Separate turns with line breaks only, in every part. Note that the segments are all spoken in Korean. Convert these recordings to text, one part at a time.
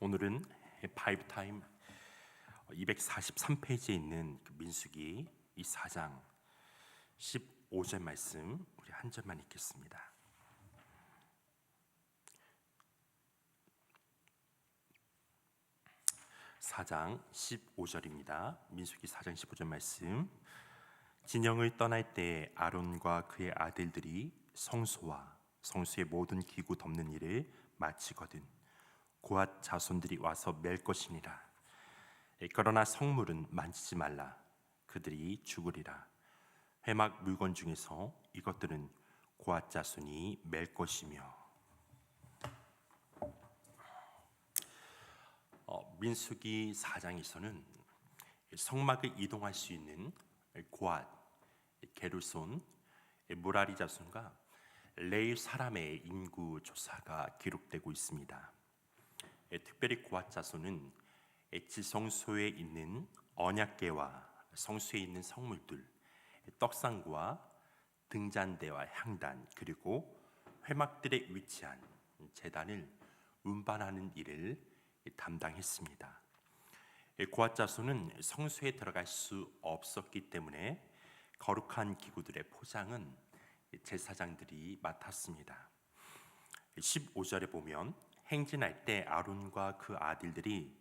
오늘은 바이브 타임 243페이지에 있는 그 민수기 이 4장 15절 말씀 우리 한 절만 읽겠습니다. 사장 15절입니다. 민수기 4장 15절 말씀. 진영을 떠날 때 아론과 그의 아들들이 성소와 성소의 모든 기구 덮는 일을 마치거든 고앗 자손들이 와서 맬 것이니라. 그러나 성물은 만지지 말라. 그들이 죽으리라. 회막 물건 중에서 이것들은 고앗 자손이 맬 것이며 어, 민수기 4장에서는 성막을 이동할 수 있는 고앗, 게르손, 무라리 자손과 레이 사람의 인구 조사가 기록되고 있습니다. 특별히 고앗 자손은 지성소에 있는 언약궤와 성소에 있는 성물들, 떡상과 등잔대와 향단 그리고 회막들에 위치한 제단을 운반하는 일을 담당했습니다. 고앗 자손은 성소에 들어갈 수 없었기 때문에 거룩한 기구들의 포장은 제사장들이 맡았습니다. 15절에 보면 행진할 때 아론과 그 아들들이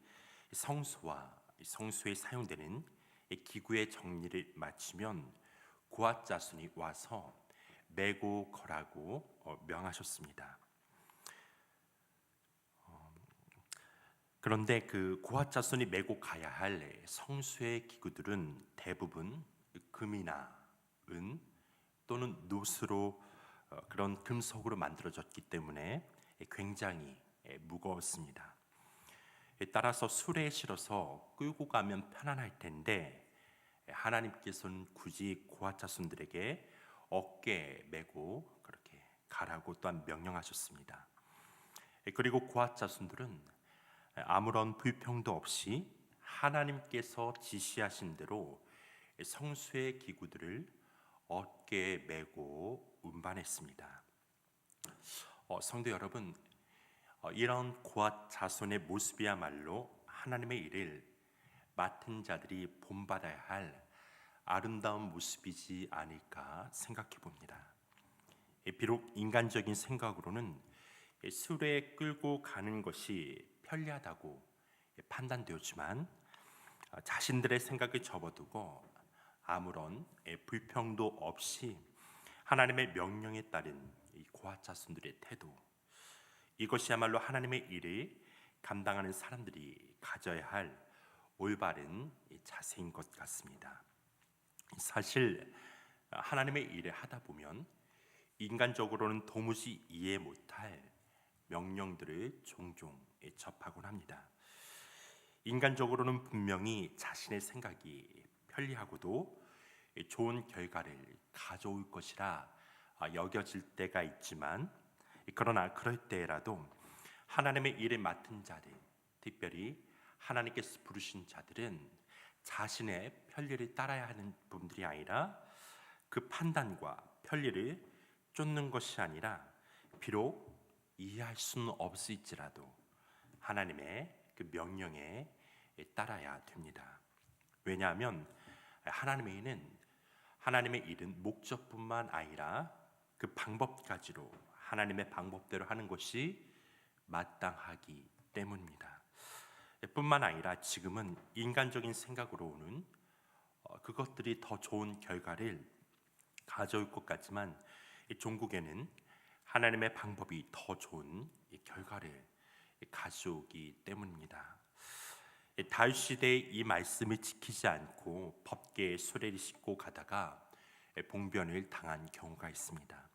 성소와 성소에 사용되는 기구의 정리를 마치면 고앗 자손이 와서 메고 거라고 어, 명하셨습니다. 어, 그런데 그 고앗 자손이 메고 가야 할 성수의 기구들은 대부분 금이나 은 또는 노스로 어, 그런 금속으로 만들어졌기 때문에 굉장히 무거웠습니다. 따라서 술에 실어서 끌고 가면 편안할 텐데 하나님께서는 굳이 고아 자손들에게 어깨에 메고 그렇게 가라고 또한 명령하셨습니다. 그리고 고아 자손들은 아무런 불평도 없이 하나님께서 지시하신 대로 성수의 기구들을 어깨에 메고 운반했습니다. 어, 성도 여러분, 어, 이런 고아 자손의 모습이야말로 하나님의 일을 맡은 자들이 본받아야 할 아름다운 모습이지 않을까 생각해 봅니다. 비록 인간적인 생각으로는 수레 끌고 가는 것이 편리하다고 판단되었지만 어, 자신들의 생각을 접어두고 아무런 불평도 없이 하나님의 명령에 따른 고아 자손들의 태도 이것이야말로 하나님의 일을 감당하는 사람들이 가져야 할 올바른 자세인 것 같습니다. 사실 하나님의 일을 하다 보면 인간적으로는 도무지 이해 못할 명령들을 종종 접하곤 합니다. 인간적으로는 분명히 자신의 생각이 편리하고도 좋은 결과를 가져올 것이라 여겨질 때가 있지만 그러나 그럴 때라도 하나님의 일을 맡은 자들, 특별히 하나님께서 부르신 자들은 자신의 편리를 따라야 하는 분들이 아니라 그 판단과 편리를 쫓는 것이 아니라 비록 이해할 수는 없을지라도 하나님의 그 명령에 따라야 됩니다. 왜냐하면 하나님의 일은 하나님의 일은 목적뿐만 아니라 그 방법까지로 하나님의 방법대로 하는 것이 마땅하기 때문입니다. 뿐만 아니라 지금은 인간적인 생각으로 오는 어, 그것들이 더 좋은 결과를 가져올 것 같지만 종국에는 하나님의 방법이 더 좋은 결과를 가져오기 때문입니다. 다윗 시대의 이 말씀을 지키지 않고 법계에 수레를 싣고 가다가 봉변을 당한 경우가 있습니다.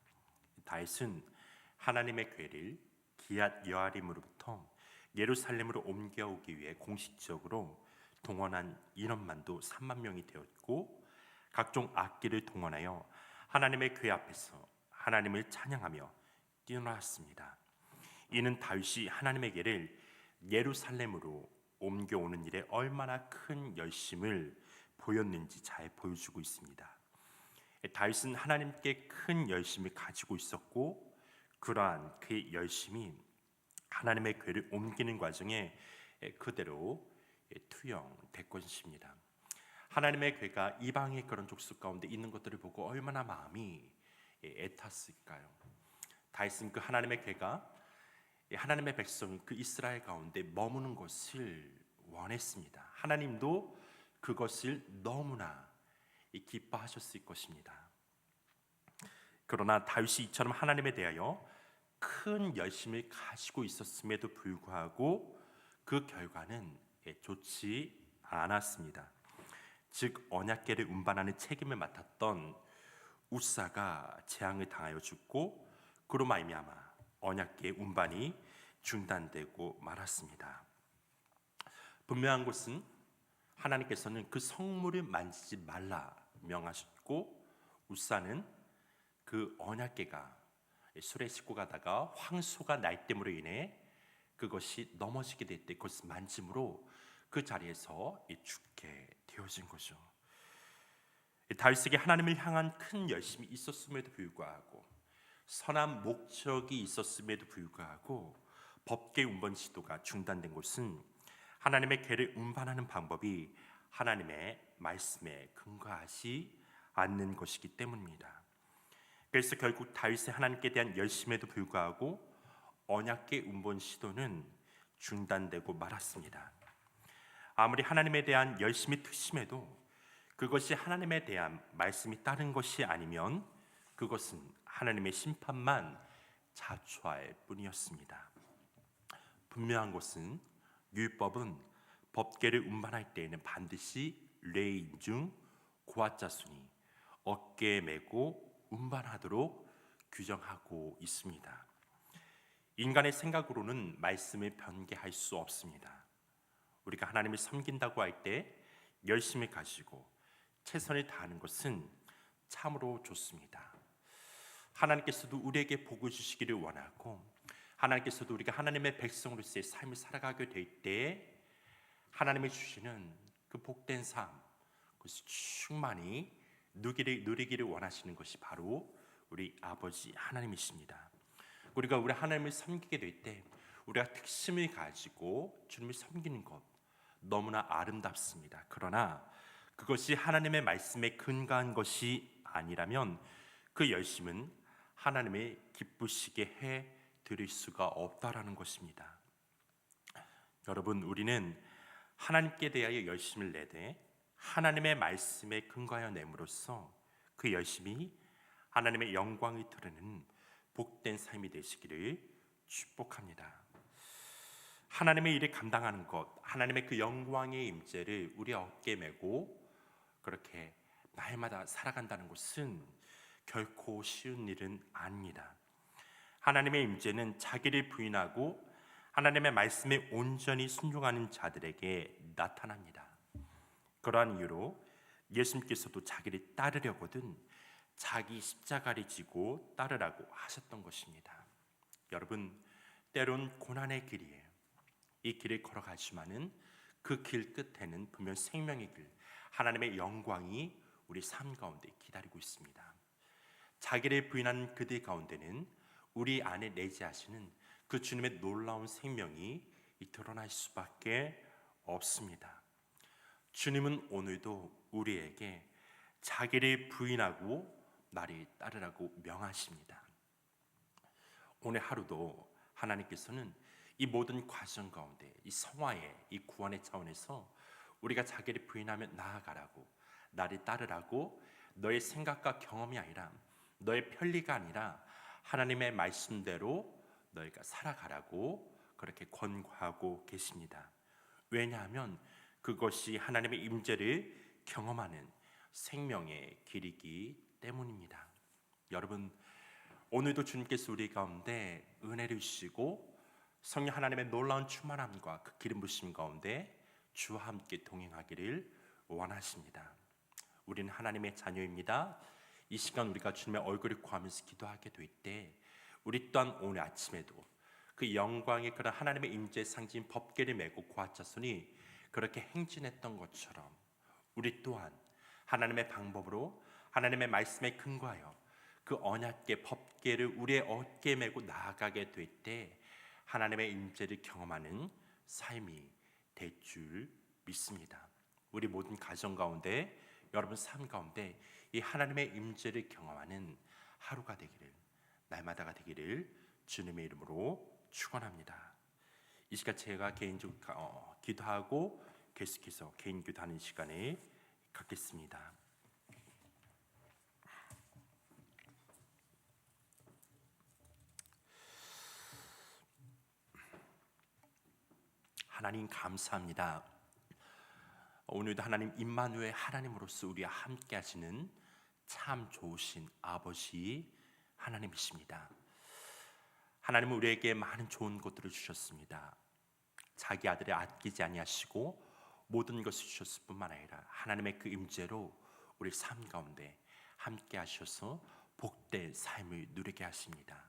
다윗은 하나님의 괴를 기앗 여아림으로부터 예루살렘으로 옮겨오기 위해 공식적으로 동원한 인원만도 3만 명이 되었고 각종 악기를 동원하여 하나님의 궤 앞에서 하나님을 찬양하며 뛰어나왔습니다. 이는 다윗이 하나님의 궤를 예루살렘으로 옮겨오는 일에 얼마나 큰 열심을 보였는지 잘 보여주고 있습니다. 다윗은 하나님께 큰 열심을 가지고 있었고 그러한 그의 열심이 하나님의 궤를 옮기는 과정에 그대로 투영될 것입니다. 하나님의 궤가 이방의 그런 족속 가운데 있는 것들을 보고 얼마나 마음이 애탔을까요? 다윗은 그 하나님의 궤가 하나님의 백성 그 이스라엘 가운데 머무는 것을 원했습니다. 하나님도 그것을 너무나 기뻐하셨을 것입니다. 그러나 다윗이 이처럼 하나님에 대하여 큰 열심을 가지고 있었음에도 불구하고 그 결과는 좋지 않았습니다. 즉 언약궤를 운반하는 책임을 맡았던 우사가 재앙을 당하여 죽고 그로 말미암아 언약궤 운반이 중단되고 말았습니다. 분명한 것은 하나님께서는 그 성물을 만지지 말라 명하셨고 우사는 그 언약궤가 술에 싣고 가다가 황소가 날 때문으로 인해 그것이 넘어지게 될때 그것을 만짐으로 그 자리에서 죽게 되어진 거죠. 다윗에게 하나님을 향한 큰 열심이 있었음에도 불구하고 선한 목적이 있었음에도 불구하고 법계 운반 시도가 중단된 것은 하나님의 궤를 운반하는 방법이 하나님의 말씀에 근거하지 않는 것이기 때문입니다. 그래서 결국 다윗의 하나님께 대한 열심에도 불구하고 언약계 운반 시도는 중단되고 말았습니다. 아무리 하나님에 대한 열심이 특심해도 그것이 하나님에 대한 말씀이 따른 것이 아니면 그것은 하나님의 심판만 자초할 뿐이었습니다. 분명한 것은 율법은 법계를 운반할 때에는 반드시 레인 중 고아자순이 어깨에 메고 운반하도록 규정하고 있습니다. 인간의 생각으로는 말씀을 변개할 수 없습니다. 우리가 하나님을 섬긴다고 할 때 열심히 가지고 최선을 다하는 것은 참으로 좋습니다. 하나님께서도 우리에게 복을 주시기를 원하고 하나님께서도 우리가 하나님의 백성으로서의 삶을 살아가게 될 때 하나님이 주시는 그 복된 삶, 그것이 충만히 누기를, 누리기를 원하시는 것이 바로 우리 아버지 하나님이십니다. 우리가 우리 하나님을 섬기게 될 때 우리가 특심을 가지고 주님을 섬기는 것 너무나 아름답습니다. 그러나 그것이 하나님의 말씀에 근거한 것이 아니라면 그 열심은 하나님의 기쁘시게 해 드릴 수가 없다라는 것입니다. 여러분 우리는 하나님께 대하여 열심을 내되 하나님의 말씀에 근거하여 내므로써 그 열심이 하나님의 영광이 드러내는 복된 삶이 되시기를 축복합니다. 하나님의 일을 감당하는 것, 하나님의 그 영광의 임재를 우리 어깨 메고 그렇게 날마다 살아간다는 것은 결코 쉬운 일은 아닙니다. 하나님의 임재는 자기를 부인하고 하나님의 말씀에 온전히 순종하는 자들에게 나타납니다. 그러한 이유로 예수님께서도 자기를 따르려거든 자기 십자가를 지고 따르라고 하셨던 것입니다. 여러분, 때론 고난의 길이에요. 이 길을 걸어가지만은 그 길 끝에는 분명 생명의 길, 하나님의 영광이 우리 삶 가운데 기다리고 있습니다. 자기를 부인한 그들 가운데는 우리 안에 내재하시는 그 주님의 놀라운 생명이 드러날 수밖에 없습니다. 주님은 오늘도 우리에게 자기를 부인하고 나를 따르라고 명하십니다. 오늘 하루도 하나님께서는 이 모든 과정 가운데 이 성화의 이 구원의 차원에서 우리가 자기를 부인하며 나아가라고 나를 따르라고 너의 생각과 경험이 아니라 너의 편리가 아니라 하나님의 말씀대로 너희가 살아가라고 그렇게 권고하고 계십니다. 왜냐하면 그것이 하나님의 임재를 경험하는 생명의 길이기 때문입니다. 여러분 오늘도 주님께서 우리 가운데 은혜를 주시고 성령 하나님의 놀라운 충만함과 그 기름 부심 가운데 주와 함께 동행하기를 원하십니다. 우리는 하나님의 자녀입니다. 이 시간 우리가 주님의 얼굴을 구하면서 기도하게 될 때 우리 또한 오늘 아침에도 그 영광의 그런 하나님의 임재 상징 법계를 메고 고아자손이 그렇게 행진했던 것처럼 우리 또한 하나님의 방법으로 하나님의 말씀에 근거하여 그 언약계 법계를 우리의 어깨에 메고 나아가게 될 때 하나님의 임재를 경험하는 삶이 될 줄 믿습니다. 우리 모든 가정 가운데 여러분 삶 가운데 이 하나님의 임재를 경험하는 하루가 되기를 날마다가 되기를 주님의 이름으로 축원합니다. 이 시간 제가 개인적으로 어, 기도하고 계속해서 개인 기도하는 시간에 갖겠습니다. 하나님 감사합니다. 오늘도 하나님 임마누엘 하나님으로서 우리와 함께 하시는 참 좋으신 아버지 하나님이십니다. 하나님은 우리에게 많은 좋은 것들을 주셨습니다. 자기 아들을 아끼지 아니하시고 모든 것을 주셨을 뿐만 아니라 하나님의 그 임재로 우리 삶 가운데 함께 하셔서 복된 삶을 누리게 하십니다.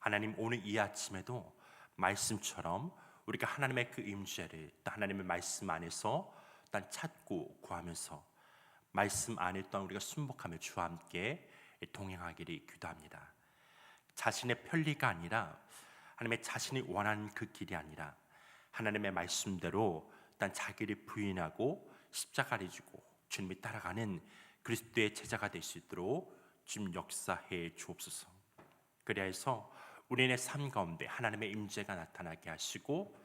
하나님 오늘 이 아침에도 말씀처럼 우리가 하나님의 그 임재를 또 하나님의 말씀 안에서 난 찾고 구하면서 말씀 안에 있던 우리가 순복하며 주와 함께 동행하기를 기도합니다. 자신의 편리가 아니라 하나님의 자신이 원하는 그 길이 아니라 하나님의 말씀대로 난 자기를 부인하고 십자가를 지고 주님이 따라가는 그리스도의 제자가 될 수 있도록 주님 역사해 주옵소서. 해서 우리의 삶 가운데 하나님의 임재가 나타나게 하시고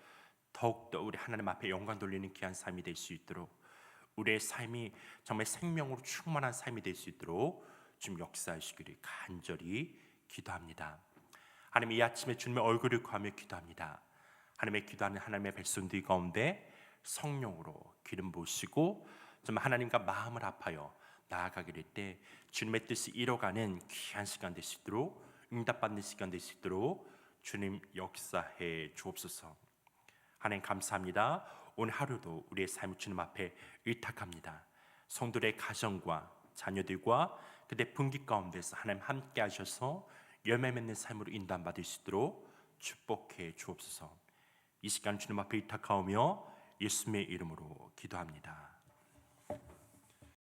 더욱더 우리 하나님 앞에 영광 돌리는 귀한 삶이 될 수 있도록 우리의 삶이 정말 생명으로 충만한 삶이 될 수 있도록 주님 역사하시기를 간절히 기도합니다. 하나님 이 아침에 주님의 얼굴을 구하며 기도합니다. 하나님의 기도하는 하나님의 백성들 가운데 성령으로 기름 부으시고 정말 하나님과 마음을 합하여 나아가게 될때 주님의 뜻이 이뤄가는 귀한 시간 될 수 있도록 응답받는 시간 될 수 있도록 주님 역사해 주옵소서. 하나님 감사합니다. 오늘 하루도 우리의 삶을 주님 앞에 의탁합니다. 성도의 가정과 자녀들과 그대 분기 가운데서 하나님 함께 하셔서 열매 맺는 삶으로 인도받을 수 있도록 축복해 주옵소서. 이 시간 주님 앞에 의탁하오며 예수님의 이름으로 기도합니다.